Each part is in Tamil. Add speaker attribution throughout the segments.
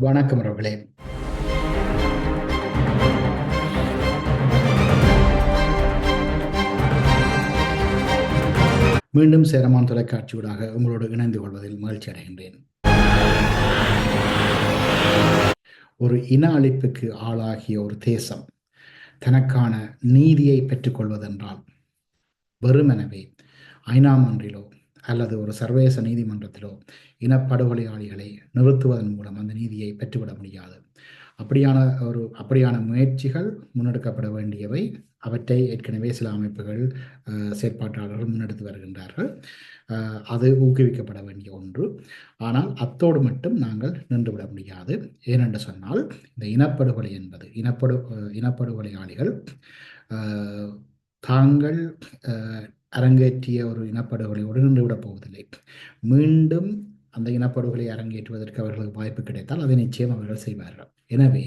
Speaker 1: வணக்கம் அவர்களே. மீண்டும் சேரமான் தொலைக்காட்சியூடாக உங்களோடு இணைந்து கொள்வதில் மகிழ்ச்சி அடைகின்றேன். ஒரு இன அழிப்புக்கு ஆளாகிய ஒரு தேசம் தனக்கான நீதியை பெற்றுக்கொள்வதென்றால் வெறுமெனவே ஐநாமன்றிலோ அல்லது ஒரு சர்வதேச நீதிமன்றத்திலோ இனப்படுகொலையாளிகளை நிறுத்துவதன் மூலம் அந்த நீதியை பெற்றுவிட முடியாது. அப்படியான ஒரு அப்படியான முயற்சிகள் முன்னெடுக்கப்பட வேண்டியவை. அவற்றை ஏற்கனவே சில அமைப்புகள் செயற்பாட்டாளர்கள் முன்னெடுத்து வருகின்றார்கள். அது ஊக்குவிக்கப்பட வேண்டிய ஒன்று. ஆனால் அத்தோடு மட்டும் நாங்கள் நின்றுவிட முடியாது. ஏனென்று சொன்னால் இந்த இனப்படுகொலை என்பது இனப்படு இனப்படுகொலையாளிகள் தாங்கள் அரங்கேற்றிய ஒரு இனப்படுகொலையோடு விடப் போவதில்லை. மீண்டும் அந்த இனப்படுகொலை அரங்கேற்றுவதற்கு அவர்களுக்கு வாய்ப்பு கிடைத்தால் அதை நிச்சயம் அவர்கள் செய்வார்கள். எனவே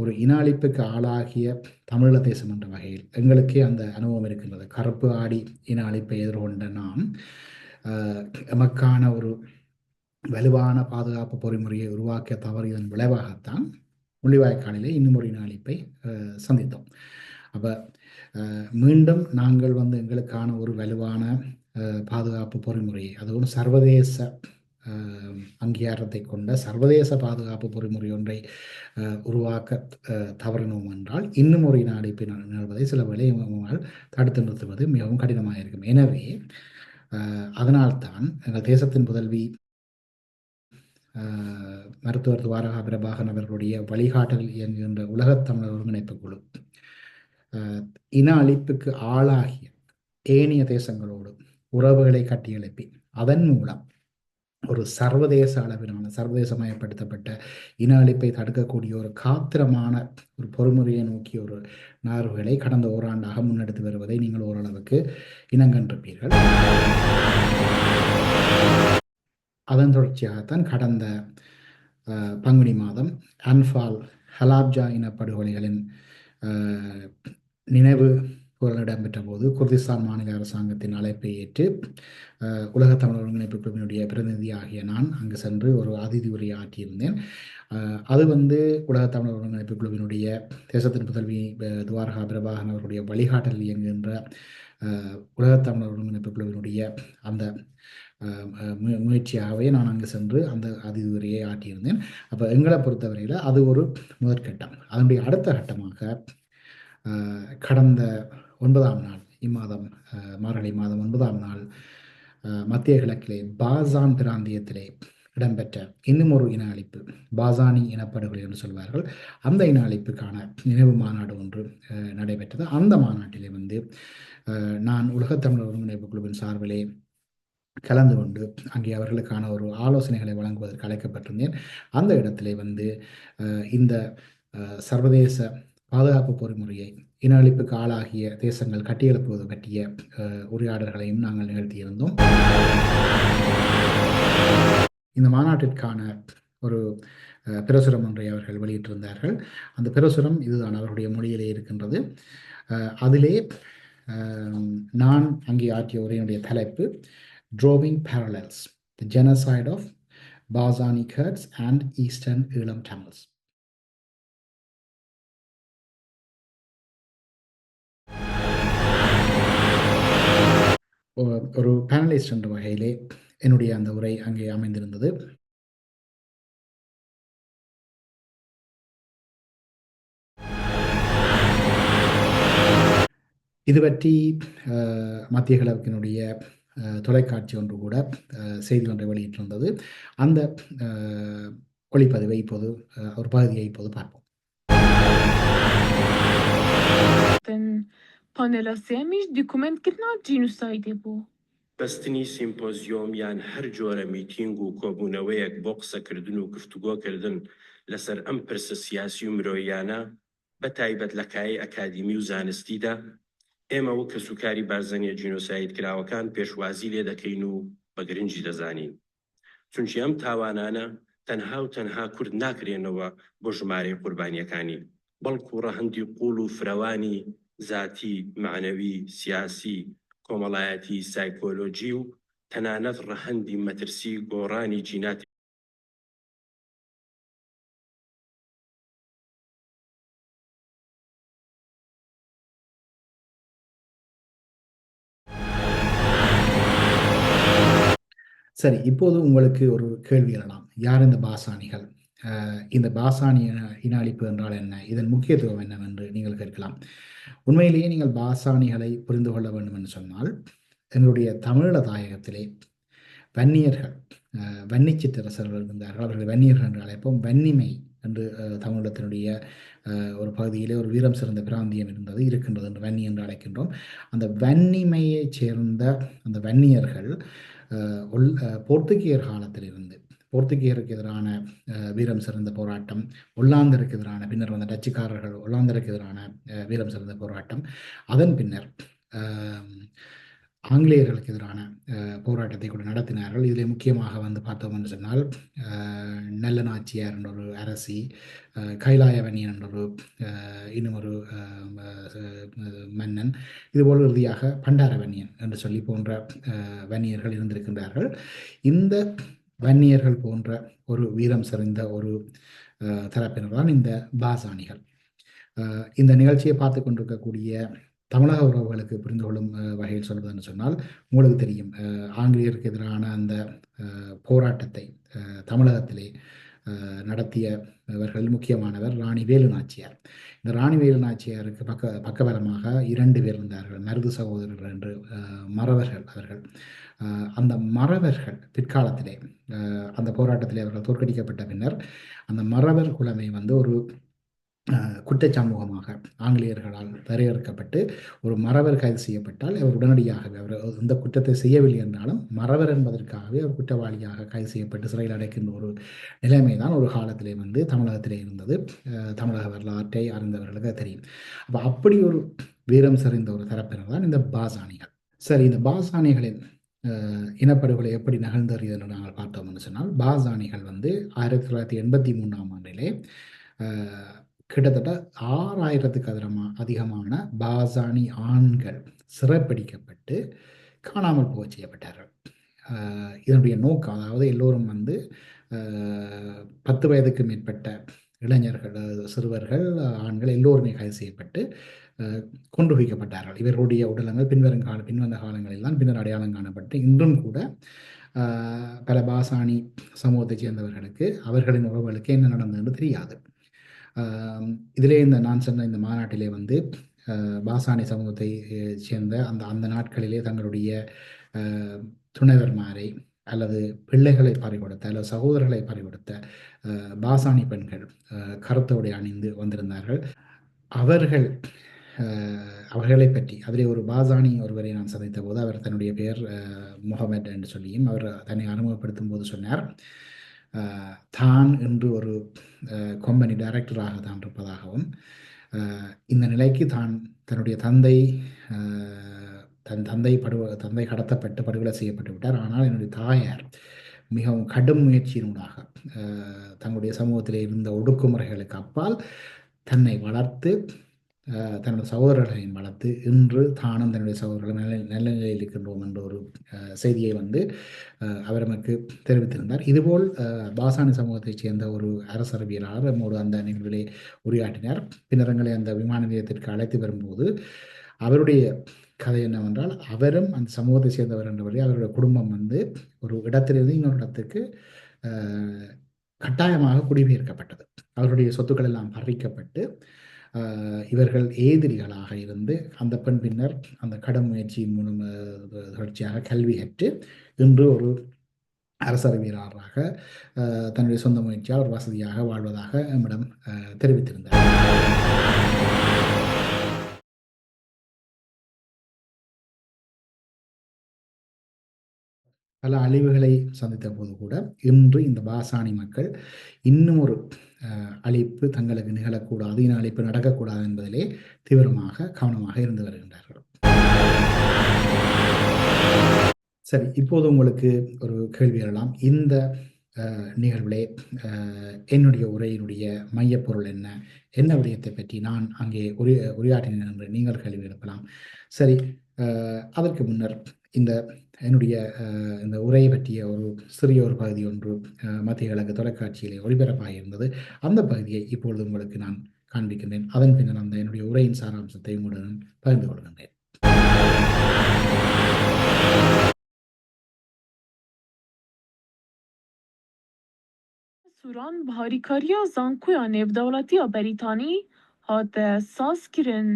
Speaker 1: ஒரு இன அழிப்புக்கு ஆளாகிய தமிழீழ தேசம் என்ற வகையில் எங்களுக்கே அந்த அனுபவம் இருக்கின்றது. கருப்பு ஆடி இன அழிப்பை எதிர்கொண்ட நாம் எமக்கான ஒரு வலுவான பாதுகாப்பு பொறிமுறையை உருவாக்க தவறியதன் விளைவாகத்தான் முள்ளிவாய்க்காலிலே இன்னும் ஒரு இன அழிப்பை சந்தித்தோம். அப்போ மீண்டும் நாங்கள் வந்து எங்களுக்கான ஒரு வலுவான பாதுகாப்பு பொறிமுறையை அதுவும் சர்வதேச அங்கீகாரத்தை கொண்ட சர்வதேச பாதுகாப்பு பொறிமுறை ஒன்றை உருவாக்க தவறினோம் என்றால் இன்னும் ஒரு இன அழைப்பை நிகழ்வதை சில வேலை தடுத்து நிறுத்துவது மிகவும் கடினமாக இருக்கும். எனவே அதனால்தான் எங்கள் தேசத்தின் புதல்வி மருத்துவர் துவாரகா பிரபாகன் அவர்களுடைய வழிகாட்டல் இயங்குகின்ற உலகத்தமிழர் ஒருங்கிணைப்பு குழு இன அழிப்புக்கு ஆளாகிய ஏனைய தேசங்களோடு உறவுகளை கட்டியெழுப்பி அதன் மூலம் ஒரு சர்வதேச அளவிலான சர்வதேசமயப்படுத்தப்பட்ட இன அழிப்பை தடுக்கக்கூடிய ஒரு காத்திரமான ஒரு பொறுமுறையை நோக்கிய ஒரு நகர்வுகளை கடந்த ஓராண்டாக முன்னெடுத்து வருவதை நீங்கள் ஓரளவுக்கு இனங்கன்றிருப்பீர்கள் அதன் தொடர்ச்சியாகத்தான் கடந்த பங்குனி மாதம் அன்பால் ஹலாப்ஜா இன படுகொலைகளின் நினைவு இடம்பெற்ற போது குர்திஸ்தான் மாநில அரசாங்கத்தின் அழைப்பை ஏற்று உலக தமிழ் ஒருங்கிணைப்பு குழுவினுடைய பிரதிநிதி ஆகிய நான் அங்கு சென்று ஒரு அதிதி உரையை ஆற்றியிருந்தேன். அது வந்து உலக தமிழ் ஒருங்கிணைப்பு குழுவினுடைய தேசத்தின் புதல்வி துவாரகா பிரபாகன் அவருடைய வழிகாட்டல் இயங்குகின்ற உலக தமிழ் ஒருங்கிணைப்பு குழுவினுடைய அந்த முயற்சியாகவே நான் அங்கு சென்று அந்த அதிதி உரையை அப்போ எங்களை பொறுத்தவரையில் அது ஒரு முதற்கட்டம். அதனுடைய அடுத்த கட்டமாக கடந்த ஒன்பதாம் நாள் இம்மாதம் மார்கழி மாதம் ஒன்பதாம் நாள் மத்திய கிழக்கிலே பாசான் பிராந்தியத்திலே இடம்பெற்ற இன்னும் ஒரு இன அழிப்பு பாசானி இனப்படுகொலை என்று சொல்வார்கள். அந்த இன அழிப்புக்கான நினைவு மாநாடு ஒன்று நடைபெற்றது. அந்த மாநாட்டிலே வந்து நான் உலகத்தமிழர் ஒருங்கிணைப்பு குழுவின் சார்பிலே கலந்து கொண்டு அங்கே அவர்களுக்கான ஒரு ஆலோசனைகளை வழங்குவதற்கு அழைக்கப்பட்டிருந்தேன். அந்த இடத்திலே வந்து இந்த சர்வதேச பாதுகாப்பு பொறிமுறையை இன அழிப்புக்கு ஆளாகிய தேசங்கள் கட்டியெழுப்புவது பற்றிய உரையாடல்களையும் நாங்கள் நிகழ்த்தியிருந்தோம். இந்த மாநாட்டிற்கான ஒரு பிரசுரம் ஒன்றை அவர்கள் வெளியிட்டிருந்தார்கள். அந்த பிரசுரம் இதுதான் அவருடைய மொழியிலே இருக்கின்றது. அதிலே நான் அங்கே ஆற்றிய உரையினுடைய தலைப்பு drawing parallels the genocide of Bosnian Kurds and eastern Eelam Tamils ஒரு பேனலிஸ்ட் என்ற வகையிலே என்னுடைய அந்த உரை அங்கே அமைந்திருந்தது. இது பற்றி மத்திய கிழக்கினுடைய தொலைக்காட்சி ஒன்று கூட செய்தி ஒன்றை வெளியிட்டிருந்தது. அந்த ஒளிப்பதிவை இப்போது ஒரு பகுதியை இப்போது பார்ப்போம்.
Speaker 2: پانێلە سێمیش دیکومنتکردنا جینوسایدێ بوو.
Speaker 3: بەستنی سیمپۆزیۆم یان هەر جۆرە میتینگ و کۆبوونەوەیەک بۆ قسەکردن و گفتوگۆکردن لەسەر ئەم پرسە سیاسی و مرۆیانە بە تایبەت لە کای ئەکادمی و زانستیدا ئێمە و کە سوکاری بارزەنیە جینۆسایت کراوەکان پێشوازی لێ دەکەین و بە گرنگی دەزانین. چونچی ئەم تاوانانە تەنها و تەنها کورد ناکرێنەوە بۆ ژمارەی قوربانیەکانی بەڵکو ڕەهندی قوڵ و فرەوانی زاتی، معنەوی، سیاسی، کۆمەڵایەتی سایکۆلۆجی و تەنانەت ڕەهەندی مەترسی گۆڕانی جیناتی
Speaker 1: சரி இப்போது உங்களுக்கு ஒரு கேள்வி எழலாம் யார் இந்த பாசானிகள் இந்த பாசாணி இன அழிப்பு என்றால் என்ன இதன் முக்கியத்துவம் என்னவென்று நீங்கள் கேட்கலாம் உண்மையிலேயே நீங்கள் பாசாணிகளை புரிந்து கொள்ள வேண்டும் என்று சொன்னால் எங்களுடைய தமிழ தாயகத்திலே வன்னியர்கள் வன்னி சிற்றரசர்கள் இருந்தார்கள். அவர்கள் வன்னியர்கள் என்று அழைப்போம். வன்னிமை என்று தமிழகத்தினுடைய ஒரு பகுதியிலே ஒரு வீரம் சிறந்த பிராந்தியம் இருந்தது இருக்கின்றது என்று வன்னி என்று அழைக்கின்றோம். அந்த வன்னிமையைச் சேர்ந்த அந்த வன்னியர்கள் போர்த்துகீயர் காலத்திலிருந்து போர்த்துகீயருக்கு எதிரான வீரம் சிறந்த போராட்டம் ஒல்லாந்தருக்கு எதிரான பின்னர் வந்த டச்சுக்காரர்கள் ஒல்லாந்தருக்கு எதிரான வீரம் சிறந்த போராட்டம். அதன் பின்னர் ஆங்கிலேயர்களுக்கு எதிரான போராட்டத்தை கூட நடத்தினார்கள். இதில் முக்கியமாக வந்து பார்த்தோம் என்று சொன்னால் அஹ், நல்ல நாச்சியார் என்ற ஒரு அரசி அஹ், கைலாயவன்னியன் என்ற ஒரு இன்னும் ஒரு மன்னன் இதுபோல் இறுதியாக பண்டாரவன்னியன் என்று சொல்லி போன்ற வன்னியர்கள் இருந்திருக்கின்றார்கள். இந்த வன்னியர்கள் போன்ற ஒரு வீரம் செறிந்த ஒரு தரப்பினர்தான் இந்த பாசாணிகள். இந்த நிகழ்ச்சியை பார்த்து கொண்டிருக்கக்கூடிய தமிழக உறவுகளுக்கு புரிந்து கொள்ளும் வகையில் சொல்வதுன்னு சொன்னால் உங்களுக்கு தெரியும். ஆங்கிலேயருக்கு எதிரான அந்த போராட்டத்தை தமிழகத்திலே நடத்தியவர்கள் முக்கியமானவர் ராணி வேலு நாச்சியார் இந்த ராணி வேலு நாச்சியாருக்கு பக்க பக்கபலமாக இரண்டு பேர் இருந்தார்கள். மருது சகோதரர்கள் என்று மறவர்கள் அவர்கள். அந்த மறவர்கள் பிற்காலத்திலே அந்த போராட்டத்திலே அவர்கள் தோற்கடிக்கப்பட்ட பின்னர் அந்த மறவர் குலமை வந்து ஒரு அஹ், சமூகமாக ஆங்கிலேயர்களால் வரையறுக்கப்பட்டு ஒரு மறவர் கைது செய்யப்பட்டால் அவர் உடனடியாகவே அவர் இந்த குற்றத்தை செய்யவில்லை என்றாலும் மறவர் என்பதற்காகவே அவர் குற்றவாளியாக கைது செய்யப்பட்டு சிறையில் அடைக்கின்ற ஒரு நிலைமை தான் ஒரு காலத்திலே வந்து தமிழகத்திலே இருந்தது. தமிழக வரலாற்றை அறிந்தவர்களுக்கு தெரியும். அப்போ அப்படி ஒரு வீரம் சரிந்த ஒரு தரப்பினர் தான் இந்த பாசானிகள் சரி இந்த பாசானிகளின் இனப்படுகொலை எப்படி நகர்ந்தறியது என்று நாங்கள் பார்த்தோம்னு சொன்னால் பாசானிகள் வந்து ஆயிரத்தி தொள்ளாயிரத்தி எண்பத்தி மூணாம் ஆண்டிலே கிட்டத்தட்ட ஆறாயிரத்துக்கு அதிகமா அதிகமான பாசானி ஆண்கள் சிறைப்பிடிக்கப்பட்டு காணாமல் போக செய்யப்பட்டார்கள். இதனுடைய நோக்கம் அதாவது எல்லோரும் வந்து பத்து வயதுக்கு மேற்பட்ட இளைஞர்கள் சிறுவர்கள் ஆண்கள் எல்லோருமே கைது செய்யப்பட்டு கொண்டு வைக்கப்பட்டார்கள். இவர்களுடைய உடலங்கள் பின்வரும் கால பின்வந்த காலங்களில் தான் பின்னர் அடையாளம் காணப்பட்டு இன்றும் கூட பல பாசாணி சமூகத்தைச் சேர்ந்தவர்களுக்கு அவர்களின் உறவுகளுக்கு என்ன நடந்ததுன்னு தெரியாது. இதிலே இந்த நான் சொன்ன இந்த மாநாட்டிலே வந்து பாசாணி சமூகத்தை சேர்ந்த அந்த அந்த நாட்களிலே தங்களுடைய துணைவர்மாரை அல்லது பிள்ளைகளை பறிகொடுத்த அல்லது சகோதரர்களை பறிகொடுத்த பாசாணி பெண்கள் அஹ், அணிந்து வந்திருந்தார்கள். அவர்கள் அவர்களை பற்றி அதிலே ஒரு பாசானி ஒருவரை நான் சந்தித்த போது அவர் தன்னுடைய பெயர் முகமது என்று சொல்லியும் அவர் தன்னை அறிமுகப்படுத்தும் போது சொன்னார் தான் என்று ஒரு கம்பெனி டைரக்டராக தான் இருப்பதாகவும் இந்த நிலைக்கு தான் தன்னுடைய தந்தை தன் தந்தை படுவ தந்தை கடத்தப்பட்டு படுகொலை செய்யப்பட்டு விட்டார். ஆனால் என்னுடைய தாயார் மிகவும் கடும் முயற்சியினூடாக தங்களுடைய சமூகத்திலே இருந்த ஒடுக்குமுறைகளுக்கு அப்பால் தன்னை வளர்த்து தன்னுடைய சகோதரர்களையும் வளர்த்து இன்று தானும் தன்னுடைய சகோதரர்கள் நல்ல நல்ல நிலையில் இருக்கின்றோம் என்ற ஒரு செய்தியை வந்து அவர் நமக்கு தெரிவித்திருந்தார். இதுபோல் பாசானி சமூகத்தைச் சேர்ந்த ஒரு அரசரவியலாளர் நம்மோடு அந்த நிகழ்விலே உரையாற்றினார். பின்னர் எங்களை அந்த விமான நிலையத்திற்கு அழைத்து வரும்போது அவருடைய கதை என்னவென்றால் அவரும் அந்த சமூகத்தை சேர்ந்தவர் என்றபடி அவருடைய குடும்பம் வந்து ஒரு இடத்திலிருந்து இன்னொரு இடத்துக்கு கட்டாயமாக குடிபெயர்க்கப்பட்டது. அவருடைய சொத்துக்கள் எல்லாம் பறிக்கப்பட்டு இவர்கள் ஏதிரிகளாக இருந்து அந்த பெண் பின்னர் அந்த கடன் முயற்சியின் மூலம் தொடர்ச்சியாக கல்வி கற்று இன்று ஒரு அரசறிவியலாளராக வீரராக தன்னுடைய சொந்த முயற்சியால் ஒரு வசதியாக வாழ்வதாக நம்மிடம் தெரிவித்திருந்தார். பல அழிவுகளை சந்தித்த போது கூட இன்று இந்த பாசானி மக்கள் இன்னும் ஒரு அழிப்பு தங்களுக்கு நிகழக்கூடாது இன அழிப்பு நடக்கக்கூடாது என்பதிலே தீவிரமாக கவனமாக இருந்து வருகின்றார்கள். சரி இப்போது உங்களுக்கு ஒரு கேள்வி எழலாம் இந்த நிகழ்விலே என்னுடைய உரையினுடைய மையப்பொருள் என்ன? என்ன விடயத்தை பற்றி நான் அங்கே உரை உரையாற்றினேன் என்று நீங்கள் கேள்வி எழுப்பலாம். சரி அதற்கு முன்னர் இந்த என்னுடைய அஹ், இந்த உரையை பற்றிய ஒரு சிறிய ஒரு பகுதி ஒன்று அஹ், மத்திய கிழக்கு தொலைக்காட்சியிலே ஒளிபரப்பாகி இருந்தது அந்த பகுதியை இப்பொழுது உங்களுக்கு நான் காண்பிக்கின்றேன் அதன் பின்னர் அந்த என்னுடைய உரையின் சாராம்சத்தை உங்களுடன் பகிர்ந்து கொள்கின்றேன்
Speaker 2: Suran bi harîkariya zankoya nêvdewletiya Berîtanî hate sazkirin.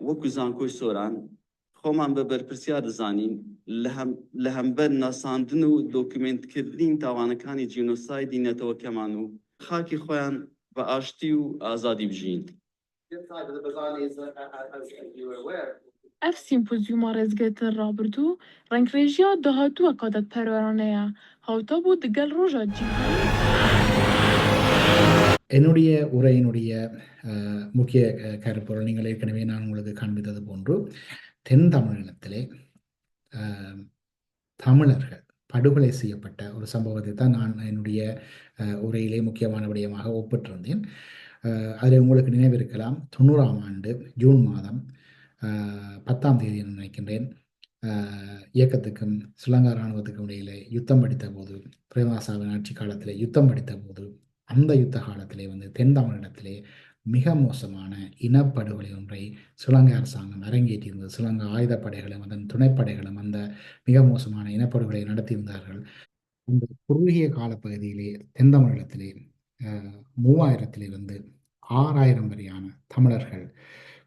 Speaker 4: وەکو زانکۆی سۆران خۆمان بە بەرپرسیار دەزانین لە هەم- لە هەمبەر ناساندن و دۆکومنتکردین تاوانەکانی جینۆسایدی نەتەوەکەمان و خاکی خۆیان بە ئاشتی و ئازادی بژین.
Speaker 2: Ev sîmpozyûma rêzgirtin rabirdû rengirêjiya dahatûya qadetperweranê ye hewta bû digel roja cîhanî
Speaker 1: என்னுடைய உரையினுடைய அஹ், முக்கிய அஹ், கருப்பொருள் நீங்கள் ஏற்கனவே நான் உங்களுக்கு காண்பித்தது போன்று தென் தமிழகத்திலே தமிழர்கள் படுகொலை செய்யப்பட்ட ஒரு சம்பவத்தை தான் நான் என்னுடைய உரையிலே முக்கியமான விடயமாக ஒப்பிட்டிருந்தேன் அதில் உங்களுக்கு நினைவிருக்கலாம் தொண்ணூறாம் ஆண்டு ஜூன் மாதம் பத்தாம் தேதி என்று நினைக்கின்றேன். இயக்கத்துக்கும் ஸ்ரீலங்கா இராணுவத்துக்கும் இடையிலே யுத்தம் படித்த போது பிரேமதாசாவின் ஆட்சி காலத்தில் யுத்தம் படித்த போது அந்த யுத்த காலத்திலே வந்து தென் தமிழிடத்திலே மிக மோசமான இனப்படுகொலை ஒன்றை ஸ்ரீலங்கா அரசாங்கம் அரங்கேற்றியிருந்தது. ஸ்ரீலங்கா ஆயுதப்படைகளும் அதன் துணைப்படைகளும் அந்த மிக மோசமான இனப்படுகொலை நடத்தியிருந்தார்கள். அந்த குறுகிய காலப்பகுதியிலே தென் தமிழகத்திலே மூவாயிரத்திலிருந்து ஆறாயிரம் வரையான தமிழர்கள்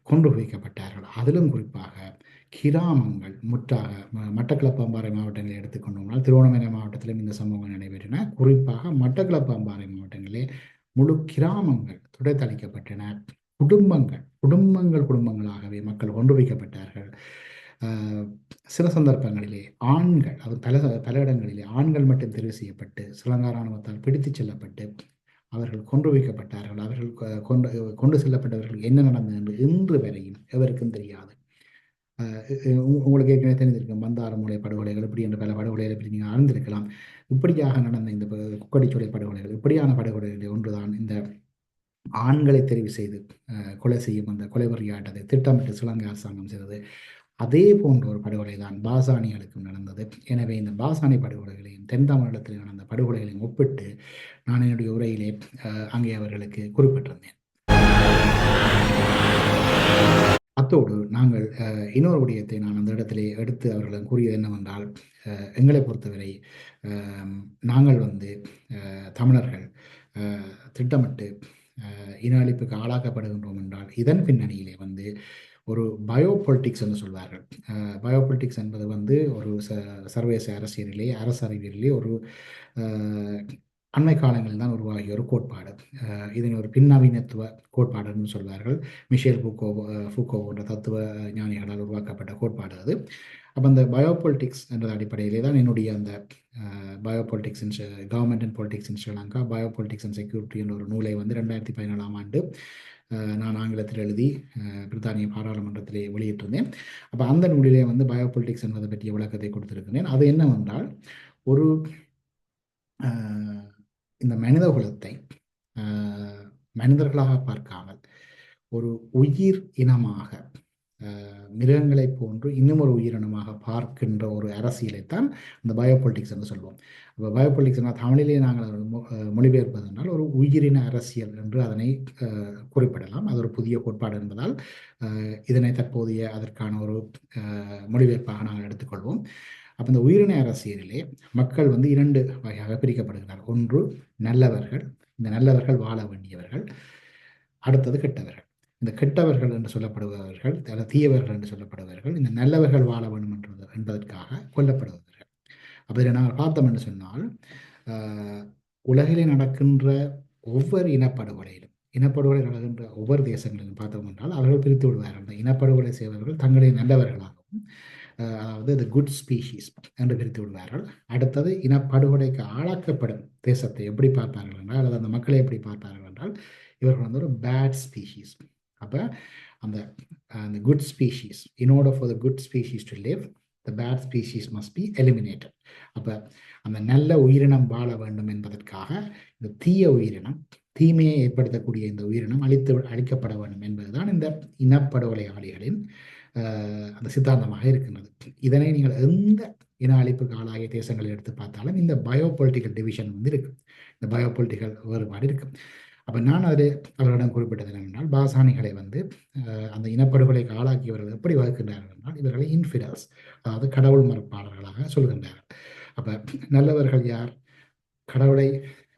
Speaker 1: கொண்டு குவிக்கப்பட்டார்கள். அதிலும் குறிப்பாக கிராமங்கள் முற்றாக ம- மட்டக்களப்பு அம்பாறை மாவட்டங்களை எடுத்துக்கொண்டோம்னால் திருவண்ணாமலை மாவட்டத்திலும் இந்த சம்பவங்கள் நடைபெற்றன. குறிப்பாக மட்டக்களப்பு அம்பாறை மாவட்டங்களிலே முழு கிராமங்கள் சுடைத்தளிக்கப்பட்டன குடும்பங்கள் குடும்பங்கள் குடும்பங்களாகவே மக்கள் கொண்டு வைக்கப்பட்டார்கள். சில சந்தர்ப்பங்களிலே ஆண்கள் அது பல பல இடங்களிலே ஆண்கள் மட்டும் தெரிவு செய்யப்பட்டு ஸ்ரீலங்கா இராணுவத்தால் பிடித்துச் செல்லப்பட்டு அவர்கள் கொண்டு வைக்கப்பட்டார்கள். அவர்கள் கொ- கொண்டு கொண்டு செல்லப்பட்டவர்கள் என்ன நடந்தது என்று இன்று வரையும் எவருக்கும் தெரியாது. உ- உங்களுக்கு ஏற்கனவே தெரிந்திருக்கும் மந்தாரமூலை படுகொலைகள் இப்படி என்ற பல படுகொலைகளை பற்றி நீங்கள் அறிந்திருக்கலாம். இப்படியாக நடந்த இந்த ப- குக்கடிச்சோலை படுகொலைகள் இப்படியான படுகொலைகளில் ஒன்றுதான் இந்த ஆண்களை தெரிவு செய்து கொலை செய்யும் அந்த கொலைவரியாட்டத்தை திட்டமிட்டு சிலங்கை அரசாங்கம் செய்தது. அதே போன்ற ஒரு படுகொலை தான் பாசானிகளுக்கும் நடந்தது. எனவே இந்த பாசானி படுகொலைகளையும் தென் தமிழகத்தில் நடந்த படுகொலைகளையும் ஒப்பிட்டு நான் என்னுடைய உரையிலே அங்கே அவர்களுக்கு குறிப்பிட்டிருந்தேன். அத்தோடு நாங்கள் இன்னொரு விடயத்தை நான் அந்த இடத்திலே எடுத்து அவர்களிடம் கூறியது என்னவென்றால் எங்களை பொறுத்தவரை நாங்கள் வந்து தமிழர்கள் திட்டமிட்டு இன அழிப்புக்கு ஆளாக்கப்படுகின்றோம் என்றால் இதன் பின்னணியிலே வந்து ஒரு பயோபொலிட்டிக்ஸ் என்று சொல்வார்கள். பயோபொலிட்டிக்ஸ் என்பது வந்து ஒரு ச சர்வதேச அரசியலிலே அரசு அறிவியலிலே ஒரு அண்மை காலங்களில் தான் உருவாகிய ஒரு கோட்பாடு. இதனை ஒரு பின்னவீனத்துவ கோட்பாடுன்னு சொல்வார்கள். மிஷேல் ஃபூக்கோ ஃபுக்கோ ஃபூக்கோ போன்ற தத்துவ ஞானிகளால் உருவாக்கப்பட்ட கோட்பாடு அது. அப்போ அந்த பயோபொலிட்டிக்ஸ் என்ற அடிப்படையிலே தான் என்னுடைய அந்த biopolitics in government and politics in Sri Lanka biopolitics and security என்ற ஒரு நூலை வந்து ரெண்டாயிரத்தி பதினேழாம் ஆண்டு நான் ஆங்கிலத்தில் எழுதி பிரித்தானிய பாராளுமன்றத்திலே வெளியிட்டிருந்தேன். அப்போ அந்த நூலிலே வந்து பயோபொலிட்டிக்ஸ் என்பதை பற்றிய விளக்கத்தை கொடுத்திருக்கிறேன். அது என்னவென்றால் ஒரு இந்த மனித குலத்தை மனிதர்களாக பார்க்காமல் ஒரு உயிர் இனமாக மிருகங்களைப் போன்று இன்னும் ஒரு உயிரினமாக பார்க்கின்ற ஒரு அரசியலைத்தான் இந்த பயோபொலிட்டிக்ஸ் என்று சொல்வோம். இப்போ பயோபொலிட்டிக்ஸ் தமிழிலே நாங்கள் அதை மொ- ஒரு உயிரின அரசியல் என்று அதனை குறிப்பிடலாம். அது ஒரு புதிய கோட்பாடு என்பதால் இதனை தற்போதைய அதற்கான ஒரு மொழிபெயர்ப்பாக நாங்கள் எடுத்துக்கொள்வோம். அப்போ இந்த உயிரின அரசியலிலே மக்கள் வந்து இரண்டு வகையாக பிரிக்கப்படுகிறார் ஒன்று நல்லவர்கள். இந்த நல்லவர்கள் வாழ வேண்டியவர்கள். அடுத்தது கெட்டவர்கள். இந்த கெட்டவர்கள் என்று சொல்லப்படுபவர்கள் அல்ல தீயவர்கள் என்று சொல்லப்படுபவர்கள் இந்த நல்லவர்கள் வாழ வேண்டும் என்று என்பதற்காக கொல்லப்படுபவர்கள். அப்போ நாங்கள் பார்த்தோம் என்று சொன்னால் உலகிலே நடக்கின்ற ஒவ்வொரு இனப்படுகொலையிலும் இனப்படுகொலை நடக்கின்ற ஒவ்வொரு தேசங்களிலும் பார்த்தோம் என்றால் அவர்கள் பிரித்து விடுவார்கள். இந்த இனப்படுகொலை செய்பவர்கள் தங்களை நல்லவர்களாகவும் அதாவது த குட் ஸ்பீஷீஸ் என்று பிரித்து விடுவார்கள். அடுத்தது இனப்படுகொலைக்கு ஆளாக்கப்படும் தேசத்தை எப்படி பார்ப்பார்கள் என்றால் அல்லது அந்த மக்களை எப்படி பார்ப்பார்கள் என்றால் இவர்கள் வந்து ஒரு பேட் ஸ்பீஷீஸ் அப்போ அந்த அந்த good species in order for the good species to live the bad species must be eliminated அப்போ அந்த நல்ல உயிரினம் வாழ வேண்டும் என்பதற்காக இந்த தீய உயிரினம் தீமையை ஏற்படுத்தக்கூடிய இந்த உயிரினம் அழித்து அழிக்கப்பட வேண்டும் என்பதுதான் இந்த இனப்படுகொலையாளிகளின் ஆஹ், அந்த சித்தாந்தமாக இருக்கின்றது. இதனை நீங்கள் எந்த இன அழிப்புக்கு ஆளாகிய தேசங்களை எடுத்து பார்த்தாலும் இந்த பயோ பொலிட்டிக்கல் டிவிஷன் வந்து இருக்கு. இந்த பயோ பொலிட்டிக்கல் வேறுபாடு இருக்கு. அப்போ நான் அதில் அவர்களிடம் குறிப்பிட்டது என்னவென்றால் பாசானிகளை வந்து அந்த இனப்படுகொலைக்கு ஆளாக்கியவர்கள் எப்படி வகுக்கின்றார்கள் என்றால் இவர்களை இன்ஃபிடல்ஸ் அதாவது கடவுள் மறுப்பாளர்களாக சொல்கின்றார்கள். அப்போ நல்லவர்கள் யார்? கடவுளை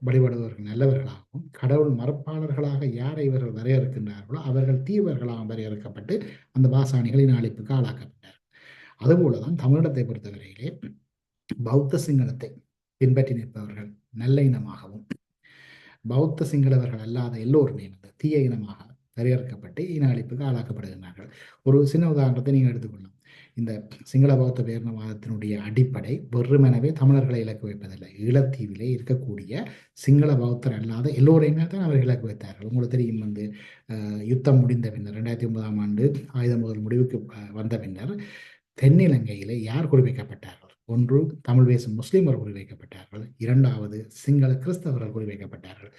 Speaker 1: வழிபடுபவர்கள் நல்லவர்களாகவும் கடவுள் மறுப்பாளர்களாக யாரை இவர்கள் வரையறுக்கின்றார்களோ அவர்கள் தீவர்களாக வரையறுக்கப்பட்டு அந்த பாசாணிகளின் அழிப்புக்கு ஆளாக்கப்பட்டார் அதுபோலதான் தமிழிடத்தை பொறுத்தவரையிலே பௌத்த சிங்களத்தை பின்பற்றி நிற்பவர்கள் நல்ல இனமாகவும் பௌத்த சிங்களவர்கள் அல்லாத எல்லோருமே வந்து தீய இனமாக வரையறுக்கப்பட்டு இன அழிப்புக்கு ஆளாக்கப்படுகின்றார்கள். ஒரு சின்ன உதாரணத்தை நீங்கள் எடுத்துக்கொள்ளலாம். இந்த சிங்கள பௌத்த பேரணவாதத்தினுடைய அடிப்படை வெறுமெனவே தமிழர்களை இலக்கு வைப்பதில்லை. ஈழத்தீவிலே இருக்கக்கூடிய சிங்கள பௌத்தர் அல்லாத எல்லோரையுமே தான் அவர் இலக்கு வைத்தார்கள். உங்களுக்கு தெரியும் வந்து யுத்தம் முடிந்த பின்னர் ரெண்டாயிரத்தி ஒன்பதாம் ஆண்டு ஆயுத முதல் முடிவுக்கு வந்த பின்னர் தென்னிலங்கையிலே யார் குறிவைக்கப்பட்டார்கள் ஒன்று தமிழ் பேசும் முஸ்லிம்கள் குறிவைக்கப்பட்டார்கள் இரண்டாவது சிங்கள கிறிஸ்தவர்கள் குறிவைக்கப்பட்டார்கள்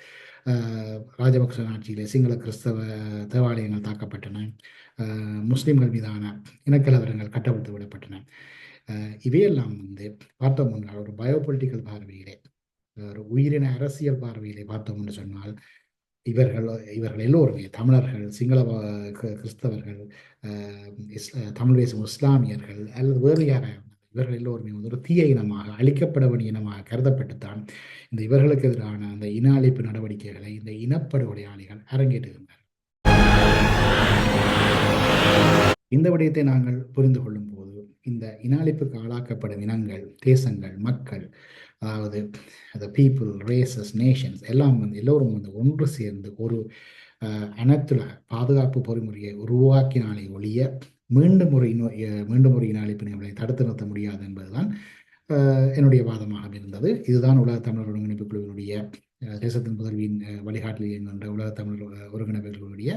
Speaker 1: ராஜபக்ச ஆட்சியிலே சிங்கள கிறிஸ்தவ தேவாலயங்கள் தாக்கப்பட்டன. முஸ்லீம்கள் மீதான இனக்கலவரங்கள் கட்டவிழ்த்து விடப்பட்டன. இவையெல்லாம் வந்து பார்த்தோம் என்றால் ஒரு பயோபொலிட்டிக்கல் பார்வையிலே ஒரு உயிரின அரசியல் பார்வையிலே பார்த்தோம் என்று சொன்னால் இவர்கள் இவர்கள் எல்லோருமே தமிழர்கள் சிங்கள கிறிஸ்தவர்கள் இஸ்லா இஸ்ல- தமிழ் பேசும் இஸ்லாமியர்கள் அல்லது வேறு யாராக இவர்கள் எல்லோருமே வந்து ஒரு தீய இனமாக அழிக்கப்பட வேண்டிய இனமாக கருதப்பட்டுத்தான் இந்த இவர்களுக்கு எதிரான அந்த இன அழிப்பு நடவடிக்கைகளை இந்த இனப்படுகொலையாளிகள் அரங்கேற்றுகின்றனர் இந்த விடயத்தை நாங்கள் புரிந்து கொள்ளும் போது இந்த இன அழிப்புக்கு ஆளாக்கப்படும் இனங்கள் தேசங்கள் மக்கள் அதாவது அந்த பீப்புள் ரேசஸ் நேஷன்ஸ் எல்லாம் வந்து எல்லோரும் வந்து ஒன்று சேர்ந்து ஒரு அஹ், பாதுகாப்பு பொறிமுறையை உருவாக்கினாலே ஒழிய மீண்டும் ஒரு இன மீண்டும் ஒரு இன அழிப்பு தடுத்து நிறுத்த முடியாது என்பதுதான் என்னுடைய வாதமாக இருந்தது. இதுதான் உலக தமிழர் ஒருங்கிணைப்பு குழுவினுடைய தேசத்தின் முதல்வியின் வழிகாட்டில் இயங்குகின்ற உலக தமிழர் ஒருங்கிணைப்புகளுடைய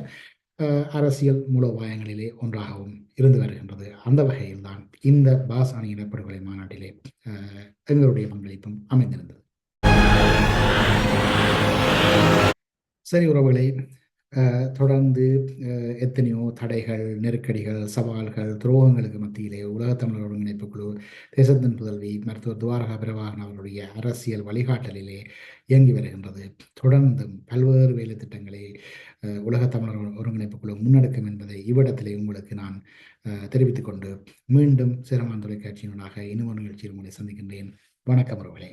Speaker 1: அரசியல் மூலோபாயங்களிலே ஒன்றாகவும் இருந்து வருகின்றது. அந்த வகையில்தான் இந்த பாசாணி இனப்படுகொலை மாநாட்டிலே எங்களுடைய பங்களிப்பும் அமைந்திருந்தது. சரி உறவுகளை தொடர்ந்து எத்தனையோ தடைகள் நெருக்கடிகள் சவால்கள் துரோகங்களுக்கு மத்தியிலே உலகத்தமிழர் ஒருங்கிணைப்பு குழு தேசத்தின் புதல்வி மருத்துவர் துவாரகா பிரபாகன் அவருடைய அரசியல் வழிகாட்டலிலே இயங்கி வருகின்றது. தொடர்ந்தும் பல்வேறு வேலை திட்டங்களை உலகத்தமிழர் தமிழர் ஒருங்கிணைப்பு குழு முன்னெடுக்கும் என்பதை இவ்விடத்திலே உங்களுக்கு நான் தெரிவித்துக் கொண்டு மீண்டும் சிரமான் தொலைக்காட்சியினூடாக இன்னும் ஒரு நிகழ்ச்சியில் உங்களை சந்திக்கின்றேன். வணக்கம் உறவுகளே.